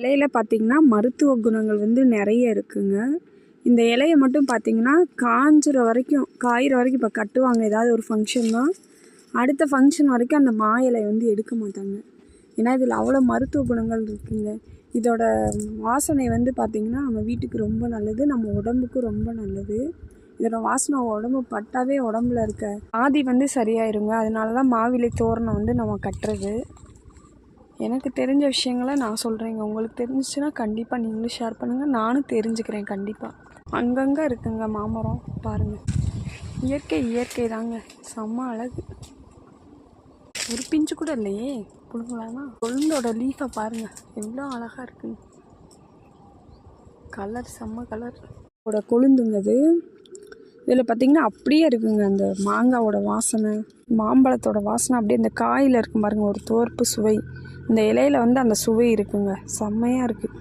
இலையில பார்த்தீங்கன்னா மருத்துவ குணங்கள் வந்து நிறைய இருக்குங்க. இந்த இலையை மட்டும் பார்த்தீங்கன்னா காஞ்சிற வரைக்கும் காயிற வரைக்கும் இப்போ கட்டுவாங்க. ஏதாவது ஒரு ஃபங்க்ஷன்னா அடுத்த ஃபங்க்ஷன் வரைக்கும் அந்த மா இலையை வந்து எடுக்க மாட்டாங்க. ஏன்னா இதில் அவ்வளோ மருத்துவ குணங்கள் இருக்குங்க. இதோட வாசனை வந்து பார்த்திங்கன்னா நம்ம வீட்டுக்கு ரொம்ப நல்லது நம்ம உடம்புக்கு ரொம்ப நல்லது. இதோட வாசனை உடம்பு பட்டாவே உடம்புல இருக்க ஆதி வந்து சரியாயிருங்க. அதனால தான் மாவிலை தோரணம் வந்து நம்ம கட்டுறது. எனக்கு தெரிஞ்ச விஷயங்களை நான் சொல்கிறேங்க உங்களுக்கு தெரிஞ்சிச்சுன்னா கண்டிப்பாக நீங்களும் ஷேர் பண்ணுங்கள் நானும் தெரிஞ்சுக்கிறேன் கண்டிப்பாக அங்கங்கே இருக்குங்க மாமரம். பாருங்கள் இயற்கை இயற்கை தாங்க. செம்ம அழகு. ஒரு பிஞ்சு கூட இல்லையே புழுங்கலான்னா கொழுந்தோட லீஃபை பாருங்கள் எவ்வளோ அழகாக இருக்குங்க. கலர் செம்ம கலர் இதோட கொழுந்துங்கது. இதில் பார்த்தீங்கன்னா அப்படியே இருக்குங்க. அந்த மாங்காவோட வாசனை மாம்பழத்தோட வாசனை அப்படியே அந்த காயில் இருக்கும் பாருங்கள் ஒரு தோற்பு சுவை. இந்த இலையில வந்து அந்த சுவை இருக்குங்க. செம்மையாக இருக்குது